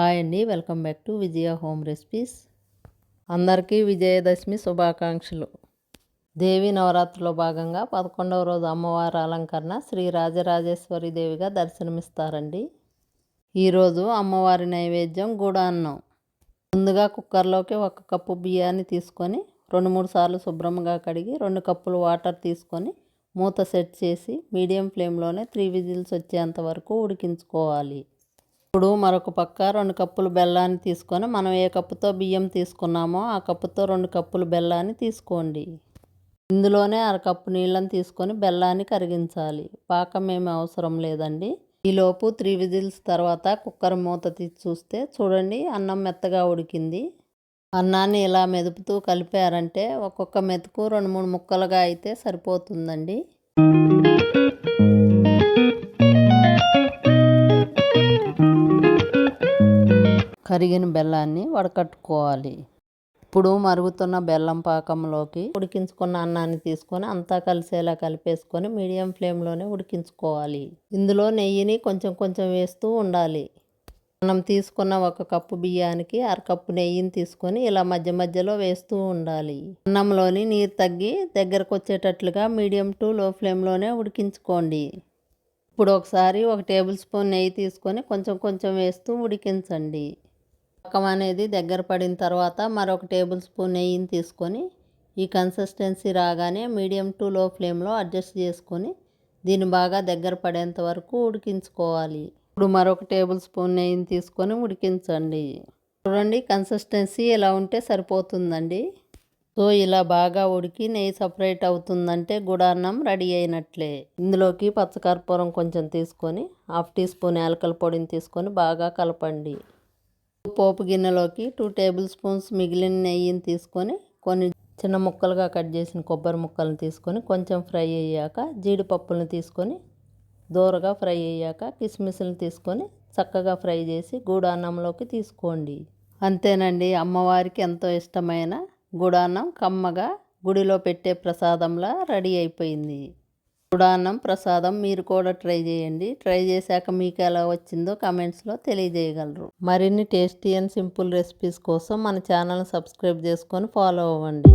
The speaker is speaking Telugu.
హాయ్ అండి welcome back to Vijaya home recipes. అందరికీ విజయదశమి శుభాకాంక్షలు. దేవి నవరాత్రిలో భాగంగా పదకొండవ రోజు అమ్మవారి అలంకరణ శ్రీ రాజరాజేశ్వరి దేవిగా దర్శనమిస్తారండి. ఈరోజు అమ్మవారి నైవేద్యం గుడాన్నం. ముందుగా కుక్కర్లోకి ఒక కప్పు బియ్యాన్ని తీసుకొని రెండు మూడు సార్లు శుభ్రంగా కడిగి రెండు కప్పులు వాటర్ తీసుకొని మూత సెట్ చేసి మీడియం ఫ్లేమ్లోనే త్రీ విజిల్స్ వచ్చేంత వరకు ఉడికించుకోవాలి. ఇప్పుడు మరొక పక్క రెండు కప్పులు బెల్లాన్ని తీసుకొని మనం ఏ కప్పుతో బియ్యం తీసుకున్నామో ఆ కప్పుతో రెండు కప్పులు బెల్లాన్ని తీసుకోండి. ఇందులోనే అరకప్పు నీళ్ళని తీసుకొని బెల్లాన్ని కరిగించాలి. పాకం ఏమి అవసరం లేదండి. ఈలోపు త్రీ విజిల్స్ తర్వాత కుక్కర్ మూత తీసి చూస్తే చూడండి అన్నం మెత్తగా ఉడికింది. అన్నాన్ని ఇలా మెదుపుతూ కలిపారంటే ఒక్కొక్క మెతుకు రెండు మూడు ముక్కలుగా అయితే సరిపోతుందండి. కరిగిన బెల్లాన్ని వడకట్టుకోవాలి. ఇప్పుడు మరుగుతున్న బెల్లం పాకంలోకి ఉడికించుకున్న అన్నాన్ని తీసుకొని అంతా కలిసేలా కలిపేసుకొని మీడియం ఫ్లేమ్లోనే ఉడికించుకోవాలి. ఇందులో నెయ్యిని కొంచెం కొంచెం వేస్తూ ఉండాలి. మనం తీసుకున్న ఒక కప్పు బియ్యానికి అరకప్పు నెయ్యిని తీసుకొని ఇలా మధ్య మధ్యలో వేస్తూ ఉండాలి. అన్నంలోని నీరు తగ్గి దగ్గరకు వచ్చేటట్లుగా మీడియం టు లో ఫ్లేమ్లోనే ఉడికించుకోండి. ఇప్పుడు ఒకసారి ఒక టేబుల్ స్పూన్ నెయ్యి తీసుకొని కొంచెం కొంచెం వేస్తూ ఉడికించండి. పక్కం అనేది దగ్గర పడిన తర్వాత మరొక టేబుల్ స్పూన్ నెయ్యిని తీసుకొని ఈ కన్సిస్టెన్సీ రాగానే మీడియం టు లో ఫ్లేమ్లో అడ్జస్ట్ చేసుకొని దీన్ని బాగా దగ్గర పడేంత వరకు ఉడికించుకోవాలి. ఇప్పుడు మరొక టేబుల్ స్పూన్ నెయ్యిని తీసుకొని ఉడికించండి. చూడండి కన్సిస్టెన్సీ ఇలా ఉంటే సరిపోతుందండి. సో ఇలా బాగా ఉడికి నెయ్యి సపరేట్ అవుతుందంటే గుడాన్నం రెడీ అయినట్లే. ఇందులోకి పచ్చకర్పూరం కొంచెం తీసుకొని హాఫ్ టీ స్పూన్ యాలకల పొడిని తీసుకొని బాగా కలపండి. పోపు గిన్నెలోకి టూ టేబుల్ స్పూన్స్ మిగిలిన నెయ్యిని తీసుకొని కొన్ని చిన్న ముక్కలుగా కట్ చేసిన కొబ్బరి ముక్కలను తీసుకొని కొంచెం ఫ్రై అయ్యాక జీడిపప్పులను తీసుకొని దూరగా ఫ్రై అయ్యాక కిస్మిస్లను తీసుకొని చక్కగా ఫ్రై చేసి గూడాన్నంలోకి తీసుకోండి. అంతేనండి అమ్మవారికి ఎంతో ఇష్టమైన గూడాన్నం కమ్మగా గుడిలో పెట్టే ప్రసాదంలా రెడీ అయిపోయింది. చూడాన్నం ప్రసాదం మీరు కూడా ట్రై చేయండి. ట్రై చేశాక మీకు ఎలా వచ్చిందో కమెంట్స్లో తెలియజేయగలరు. మరిన్ని టేస్టీ అండ్ సింపుల్ రెసిపీస్ కోసం మన ఛానల్ సబ్స్క్రైబ్ చేసుకొని ఫాలో అవ్వండి.